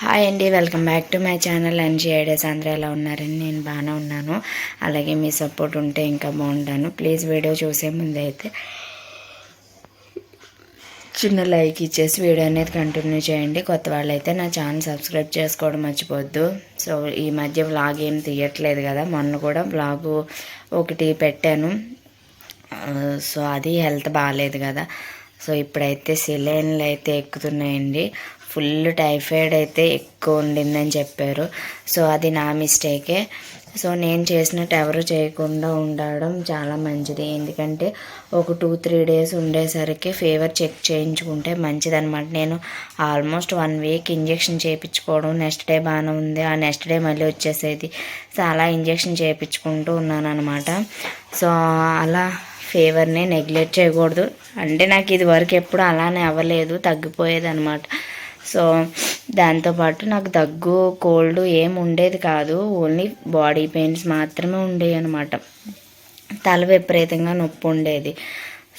Hi అండి welcome back to my channel NG ideas. అందరూ ఎలా ఉన్నారని నేను బాగానే ఉన్నాను. అలాగే మీ సపోర్ట్ ఉంటే ఇంకా బాగుంటాను. ప్లీజ్ వీడియో చూసే ముందు అయితే చిన్న లైక్ ఇచ్చేసి వీడియో అనేది కంటిన్యూ చేయండి. కొత్త వాళ్ళైతే నా ఛానల్ సబ్స్క్రైబ్ చేసుకోవడం మర్చిపోద్దు. సో ఈ మధ్య వ్లాగ్ ఏం తీయట్లేదు కదా. మొన్న కూడా వ్లాగు ఒకటి పెట్టాను. సో అది హెల్త్ బాగాలేదు కదా. సో ఇప్పుడైతే సిలైన్లు అయితే ఎక్కుతున్నాయండి. ఫుల్ టైఫాయిడ్ అయితే ఎక్కువ ఉండిందని చెప్పారు. సో అది నా మిస్టేకే. సో నేను చేసినట్టు ఎవరు చేయకుండా ఉండడం చాలా మంచిది. ఎందుకంటే ఒక టూ త్రీ డేస్ ఉండేసరికి ఫీవర్ చెక్ చేయించుకుంటే మంచిది అనమాట నేను ఆల్మోస్ట్ వన్ వీక్ ఇంజెక్షన్ చేయించుకోవడం నెక్స్ట్ డే బాగానే ఉంది. ఆ నెక్స్ట్ డే మళ్ళీ వచ్చేసేది. సో అలా ఇంజెక్షన్ చేయించుకుంటూ ఉన్నాను అనమాట సో అలా ఫీవర్ని నెగ్లెక్ట్ చేయకూడదు. అంటే నాకు ఇది వరకు ఎప్పుడు అలానే అవ్వలేదు తగ్గిపోయేది అనమాట సో దాంతోపాటు నాకు దగ్గు కోల్డ్ ఏం ఉండేది కాదు. ఓన్లీ బాడీ పెయిన్స్ మాత్రమే ఉండేవి అనమాట తల విపరీతంగా నొప్పి ఉండేది.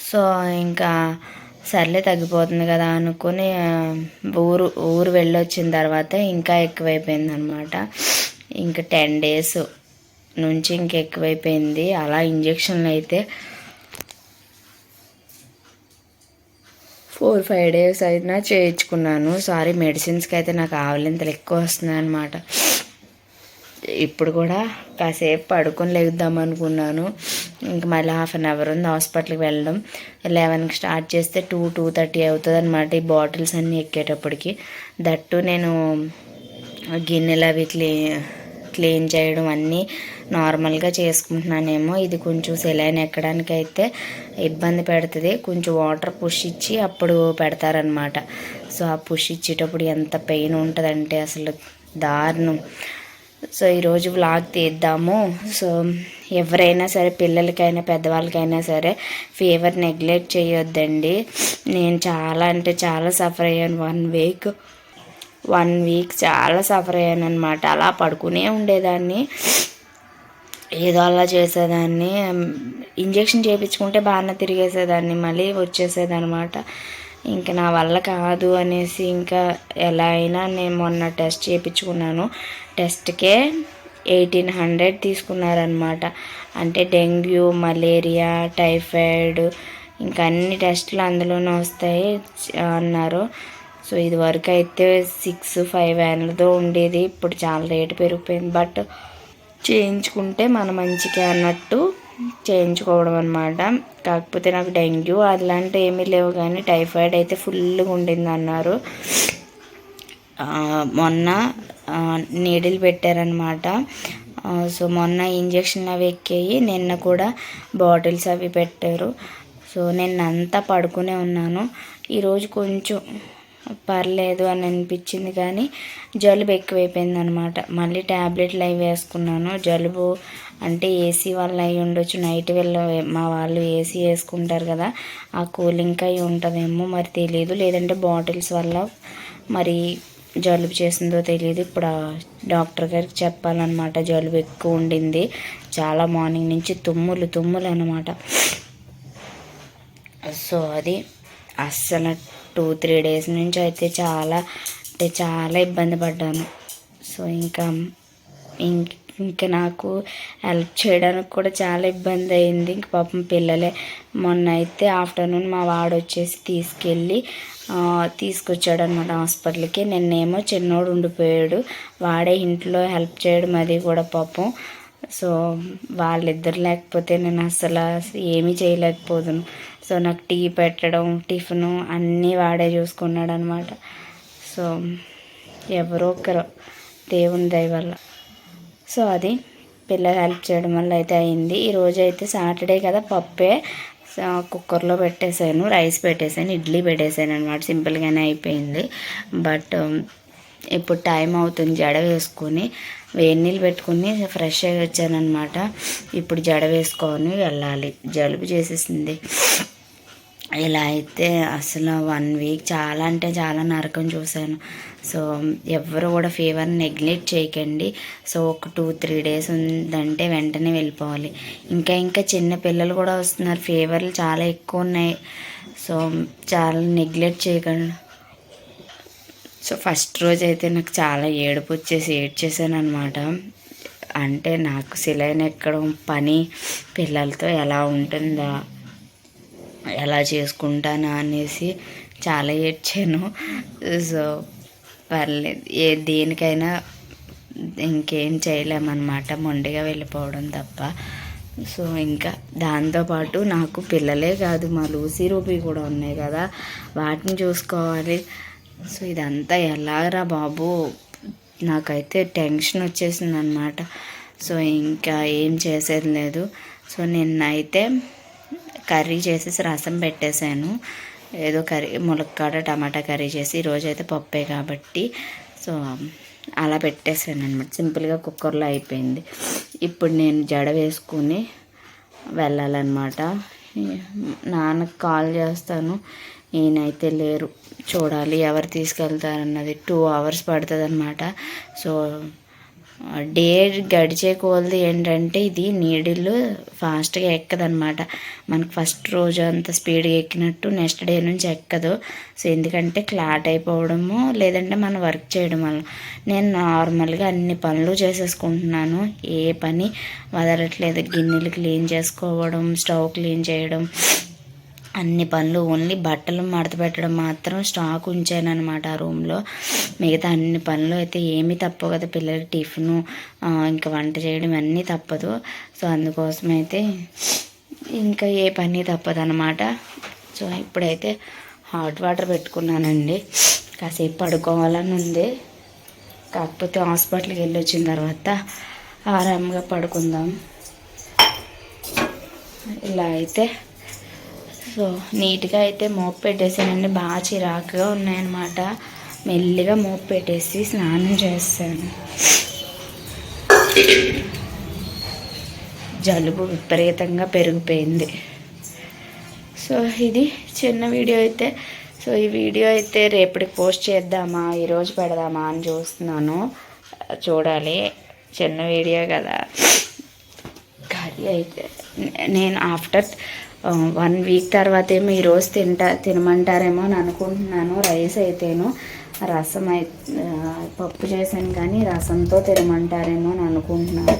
సో ఇంకా సర్లే తగ్గిపోతుంది కదా అనుకుని ఊరు ఊరు వెళ్ళొచ్చిన తర్వాత ఇంకా ఎక్కువైపోయింది అనమాట ఇంకా టెన్ డేస్ నుంచి ఇంకెక్కువైపోయింది. అలా ఇంజక్షన్లు అయితే ఫోర్ ఫైవ్ డేస్ అయినా చేయించుకున్నాను. సారీ మెడిసిన్స్కి అయితే నాకు ఆవలింతలు ఎక్కువ వస్తున్నాయి అనమాట ఇప్పుడు కూడా కాసేపు పడుకొని లేద్దాం అనుకున్నాను. ఇంకా మళ్ళీ హాఫ్ అన్ అవర్ ఉంది హాస్పిటల్కి వెళ్ళడం. లెవెన్కి స్టార్ట్ చేస్తే టూ టూ థర్టీ అవుతుంది అనమాట ఈ బాటిల్స్ అన్నీ ఎక్కేటప్పటికి. దట్టు నేను గిన్నెలు అవి క్లీన్ క్లీన్ చేయడం అన్నీ నార్మల్గా చేసుకుంటున్నానేమో. ఇది కొంచెం సెలైన్ ఎక్కడానికి అయితే ఇబ్బంది పెడుతుంది. కొంచెం వాటర్ పుష్ ఇచ్చి అప్పుడు పెడతారనమాట. సో ఆ పుష్ ఇచ్చేటప్పుడు ఎంత పెయిన్ ఉంటుందంటే అసలు దారుణం. సో ఈరోజు వ్లాగ్ తీద్దాము. సో ఎవరైనా సరే పిల్లలకైనా పెద్దవాళ్ళకైనా సరే ఫీవర్ నెగ్లెక్ట్ చేయొద్దండి. నేను చాలా అంటే చాలా సఫర్ అయ్యాను. వన్ వీక్ వన్ వీక్ చాలా సఫర్ అయ్యాను అనమాట అలా పడుకునే ఉండేదాన్ని. ఏదో అలా చేసేదాన్ని. ఇంజెక్షన్ చేయించుకుంటే బాగానే తిరిగేసేదాన్ని మళ్ళీ వచ్చేసేదనమాట ఇంకా నా వల్ల కాదు అనేసి ఇంకా ఎలా అయినా నేను మొన్న టెస్ట్ చేయించుకున్నాను టెస్ట్కే ఎయిటీన్ హండ్రెడ్ తీసుకున్నారనమాట అంటే డెంగ్యూ మలేరియా టైఫాయిడ్ ఇంకా అన్ని టెస్టులు అందులోనే వస్తాయి అన్నారు. సో ఇది వరకు అయితే సిక్స్ ఫైవ్ ఎన్లతో ఉండేది. ఇప్పుడు చాలా రేటు పెరిగిపోయింది. బట్ చేయించుకుంటే మన మంచికే అన్నట్టు చేయించుకోవడం అనమాట కాకపోతే నాకు డెంగ్యూ అలాంటివి ఏమీ లేవు కానీ టైఫాయిడ్ అయితే ఫుల్గా ఉండింది అన్నారు. మొన్న నీడిల్ పెట్టారనమాట సో మొన్న ఇంజక్షన్ అవి ఎక్కాయి నిన్న కూడా బాటిల్స్ అవి పెట్టారు. సో నిన్నంతా పడుకునే ఉన్నాను. ఈరోజు కొంచెం పర్లేదు అని అనిపించింది కానీ జలుబు ఎక్కువైపోయింది అనమాట మళ్ళీ ట్యాబ్లెట్లు అవి వేసుకున్నాను. జలుబు అంటే ఏసీ వల్ల అయి ఉండొచ్చు. నైట్ వెళ్ళ మా వాళ్ళు ఏసీ వేసుకుంటారు కదా ఆ కూలింగ్ అయి ఉంటుందేమో మరి తెలియదు లేదంటే బాటిల్స్ వల్ల మరి జలుబు చేసిందో తెలియదు ఇప్పుడు డాక్టర్ గారికి చెప్పాలన్నమాట జలుబు ఎక్కువ ఉండింది. చాలా మార్నింగ్ నుంచి తుమ్ములు తుమ్ములు అనమాట. సో అది అస్సలు టూ త్రీ డేస్ నుంచి అయితే చాలా అంటే చాలా ఇబ్బంది పడ్డాను. సో ఇంకా ఇంక ఇంకా నాకు హెల్ప్ చేయడానికి కూడా చాలా ఇబ్బంది అయింది. ఇంక పాపం పిల్లలే మొన్న అయితే ఆఫ్టర్నూన్ మా వాడు వచ్చేసి తీసుకెళ్ళి తీసుకొచ్చాడు అనమాట హాస్పిటల్కి. నిన్నేమో చిన్నోడు ఉండిపోయాడు. వాడే ఇంట్లో హెల్ప్ చేయడం అది కూడా పాపం. సో వాళ్ళిద్దరు లేకపోతే నేను అసలు ఏమీ చేయలేకపోదును. సో నాకు టీ పెట్టడం టిఫిన్ అన్నీ వాడే చూసుకున్నాడు అనమాట సో ఎవరో ఒకరు దేవుని దయ వల్ల. సో అది పిల్లలు హెల్ప్ చేయడం వల్ల అయితే అయింది. ఈరోజు అయితే సాటర్డే కదా పప్పే. కుక్కర్లో పెట్టేశాను రైస్ పెట్టేశాను ఇడ్లీ పెట్టేశాను అనమాట. సింపుల్గానే అయిపోయింది. బట్ ఇప్పుడు టైం అవుతుంది జడ వేసుకొని. వేడి నీళ్ళు పెట్టుకుని ఫ్రెష్ అయ్యి వచ్చానమాట ఇప్పుడు జడ వేసుకొని వెళ్ళాలి. జలుబు చేసేసింది. ఇలా అయితే అసలు వన్ వీక్ చాలా అంటే చాలా నరకం చూశాను. సో ఎవరు కూడా ఫీవర్ నెగ్లెక్ట్ చేయకండి. సో ఒక టూ త్రీ డేస్ ఉందంటే వెంటనే వెళ్ళిపోవాలి. ఇంకా ఇంకా చిన్న పిల్లలు కూడా వస్తున్నారు. ఫీవర్లు చాలా ఎక్కువ ఉన్నాయి. సో చాలా నెగ్లెక్ట్ చేయకండి సో ఫస్ట్ రోజు అయితే నాకు చాలా ఏడుపు వచ్చేసి ఏడ్చేసాను అనమాట అంటే నాకు సిలైన్ ఎక్కడం పని పిల్లలతో ఎలా ఉంటుందా? ఎలా చేసుకుంటానా అనేసి చాలా ఏడ్చాను. సో పర్లేదు. ఏ దేనికైనా ఇంకేం చేయలేమన్నమాట. మొండిగా వెళ్ళిపోవడం తప్ప. సో ఇంకా దాంతోపాటు నాకు పిల్లలే కాదు మా లూసీ రూపీ కూడా ఉన్నాయి కదా. వాటిని చూసుకోవాలి. సో ఇదంతా ఎలాగరా బాబు? నాకైతే టెన్షన్ వచ్చేసింది అనమాట సో ఇంకా ఏం చేసేది లేదు. సో నిన్నైతే కర్రీ చేసేసి రసం పెట్టేశాను. ఏదో కర్రీ ములక్కాడ టమాటా కర్రీ చేసి ఈరోజైతే పప్పే కాబట్టి సో అలా పెట్టేశాను అనమాట సింపుల్గా కుక్కర్లో అయిపోయింది. ఇప్పుడు నేను జడ వేసుకుని వెళ్ళాలన్నమాట. నాన్నకు కాల్ చేస్తాను. ఈయనైతే లేరు. చూడాలి ఎవరు తీసుకెళ్తారన్నది. టూ అవర్స్ పడుతుంది అనమాట సో డే గడిచే కొలది ఏంటంటే ఇది నీడిల్ ఫాస్ట్గా ఎక్కదనమాట మనకు ఫస్ట్ రోజు అంత స్పీడ్గా ఎక్కినట్టు నెక్స్ట్ డే నుంచి ఎక్కదు. సో ఎందుకంటే క్లాట్ అయిపోవడము లేదంటే మనం వర్క్ చేయడం వల్ల. నేను నార్మల్గా అన్ని పనులు చేసేసుకుంటున్నాను. ఏ పని వదలట్లేదు. గిన్నెలు క్లీన్ చేసుకోవడం స్టవ్ క్లీన్ చేయడం అన్ని పనులు ఓన్లీ బట్టలు మడత పెట్టడం మాత్రం స్టాక్ ఉంచాను అనమాట ఆ రూమ్లో మిగతా అన్ని పనులు అయితే ఏమీ తప్పవు కదా పిల్లలకి టిఫిను ఇంకా వంట చేయడం అన్నీ తప్పదు. సో అందుకోసం అయితే ఇంకా ఏ పని తప్పదు అనమాట సో ఇప్పుడైతే హాట్ వాటర్ పెట్టుకున్నానండి. కాసేపు పడుకోవాలని ఉంది. కాకపోతే హాస్పిటల్కి వెళ్ళి వచ్చిన తర్వాత ఆరాంగా పడుకుందాం. ఇలా అయితే సో నీట్గా అయితే మోపు పెట్టేసానండి. బాగా చిరాకుగా ఉన్నాయన్నమాట. మెల్లిగా మోపు పెట్టేసి స్నానం చేస్తాను. జలుబు విపరీతంగా పెరిగిపోయింది. సో ఇది చిన్న వీడియో అయితే. సో ఈ వీడియో అయితే రేపటికి పోస్ట్ చేద్దామా ఈరోజు పెడదామా అని చూస్తున్నాను. చూడాలి. చిన్న వీడియో కదా. కర్రీ అయితే. నేను ఆఫ్టర్ వన్ వీక్ తర్వాత ఏమో ఈరోజు తింటా తినమంటారేమో అని అనుకుంటున్నాను. రైస్ అయితేను రసం అయి పప్పు చేశాను కానీ రసంతో తినమంటారేమో అని అనుకుంటున్నాను.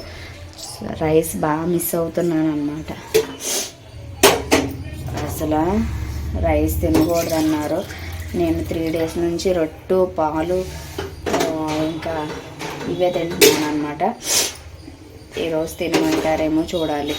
రైస్ బాగా మిస్ అవుతున్నాను అనమాట అసలు రైస్ తినకూడదన్నారు. నేను త్రీ డేస్ నుంచి రొట్టు పాలు ఇంకా ఇవే తింటున్నాను అనమాట ఈరోజు తినమంటారేమో చూడాలి.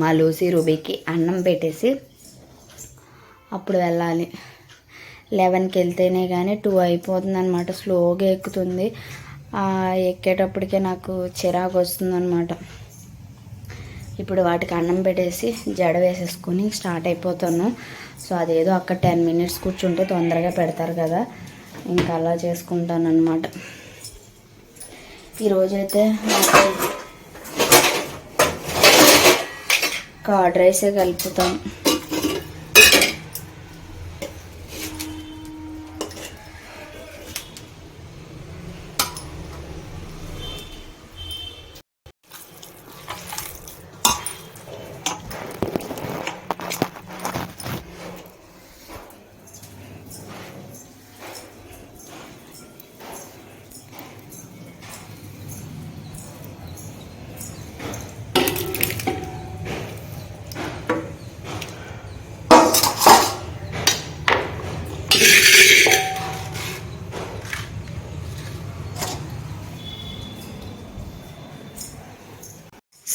మా లూసీ రూబీకి అన్నం పెట్టేసి అప్పుడు వెళ్ళాలి. లెవెన్కి వెళ్తేనే కానీ టూ అయిపోతుంది అనమాట స్లోగా ఎక్కుతుంది. ఎక్కేటప్పటికే నాకు చిరాకు వస్తుందన్నమాట. ఇప్పుడు వాటికి అన్నం పెట్టేసి జడ వేసేసుకొని స్టార్ట్ అయిపోతాను. సో అదేదో అక్కడ టెన్ మినిట్స్ కూర్చుంటే తొందరగా పెడతారు కదా. ఇంకా అలా చేసుకుంటాను అనమాట ఈరోజైతే కర్డ్ రైసే కలుపుతాం.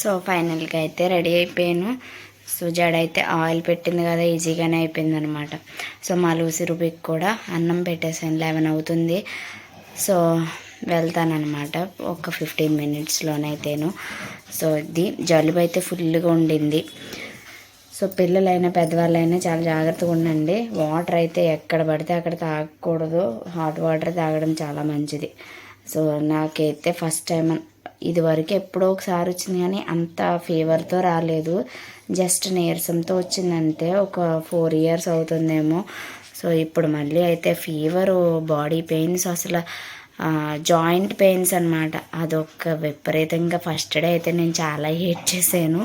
సో ఫైనల్గా అయితే రెడీ అయిపోయాను. సో జడ అయితే ఆయిల్ పెట్టింది కదా ఈజీగానే అయిపోయింది అనమాట సో మా లూసి రూపీకి కూడా అన్నం పెట్టేసాను లెవెన్ అవుతుంది. సో వెళ్తానమాట ఒక ఫిఫ్టీన్ మినిట్స్లోనైతేను సో ఇది జలుబు అయితే ఫుల్గా ఉండింది. సో పిల్లలైనా పెద్దవాళ్ళైనా చాలా జాగ్రత్తగా ఉండండి. వాటర్ అయితే ఎక్కడ పడితే అక్కడ తాగకూడదు. హాట్ వాటర్ తాగడం చాలా మంచిది. సో నాకైతే ఫస్ట్ టైం ఇదివరకు ఎప్పుడో ఒకసారి వచ్చింది కానీ అంత ఫీవర్తో రాలేదు. జస్ట్ నీరసంతో వచ్చిందంటే ఒక ఫోర్ ఇయర్స్ అవుతుందేమో. సో ఇప్పుడు మళ్ళీ అయితే ఫీవరు బాడీ పెయిన్స్ అసలు జాయింట్ పెయిన్స్ అనమాట అదొక విపరీతంగా ఫస్ట్ డే అయితే నేను చాలా హేట్ చేశాను.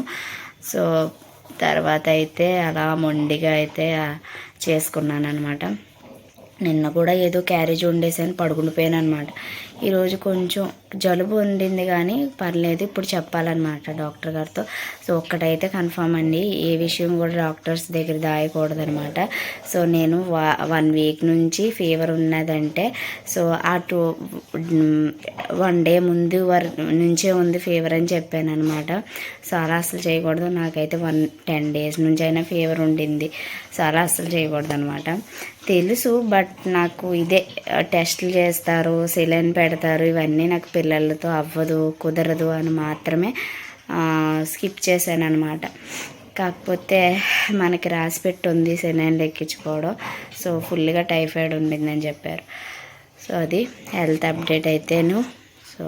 సో తర్వాత అయితే అలా మొండిగా అయితే చేసుకున్నాను అనమాట నిన్న కూడా ఏదో క్యారేజ్ వండేసాను పడుకుండిపోయాను అనమాట ఈరోజు కొంచెం జలుబు ఉండింది కానీ పర్లేదు ఇప్పుడు చెప్పాలన్నమాట డాక్టర్ గారితో. సో ఒక్కటైతే కన్ఫామ్ అండి ఏ విషయం కూడా డాక్టర్స్ దగ్గర దాయకూడదనమాట సో నేను వన్ వీక్ నుంచి ఫీవర్ ఉన్నదంటే సో ఆ టూ వన్ డే ముందు వర్ నుంచే ఉంది ఫీవర్ అని చెప్పాను అనమాట సో అలా అసలు చేయకూడదు. నాకైతే వన్ టెన్ డేస్ నుంచి అయినా ఫీవర్ ఉండింది. సో అలా అసలు చేయకూడదు అనమాట తెలుసు బట్ నాకు ఇదే టెస్టులు చేస్తారు సెలైన్ పెడతారు పెడతారు. ఇవన్నీ నాకు పిల్లలతో అవ్వదు కుదరదు అని మాత్రమే స్కిప్ చేశాను అనమాట కాకపోతే మనకి రాసి పెట్టి ఉంది సెలైన్లు ఎక్కించుకోవడం సో ఫుల్గా టైఫాయిడ్ ఉండిందని చెప్పారు. సో అది హెల్త్ అప్డేట్ అయితేను. సో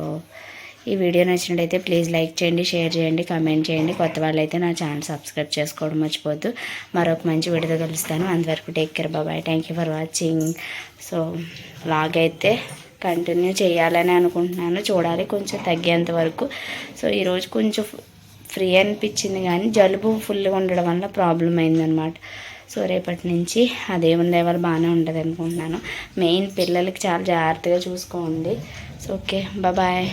ఈ వీడియో నచ్చినట్టయితే ప్లీజ్ లైక్ చేయండి షేర్ చేయండి కమెంట్ చేయండి. కొత్త వాళ్ళైతే నా ఛానల్ సబ్స్క్రైబ్ చేసుకోవడం మర్చిపోద్దు మరొక మంచి వీడియోతో కలుస్తాను. అంతవరకు టేక్ కేర్ బాబాయ్ thank you for watching so vlog అయితే కంటిన్యూ చేయాలని అనుకుంటున్నాను. చూడాలి కొంచెం తగ్గేంత వరకు. సో ఈరోజు కొంచెం ఫ్రీ అనిపించింది కానీ జలుబు ఫుల్గా ఉండడం వల్ల ప్రాబ్లం అయిందనమాట సో రేపటి నుంచి అదే ఉండే వాళ్ళు బాగానే ఉంటుంది అనుకుంటున్నాను. మెయిన్ పిల్లలకి చాలా జాగ్రత్తగా చూసుకోండి. So okay bye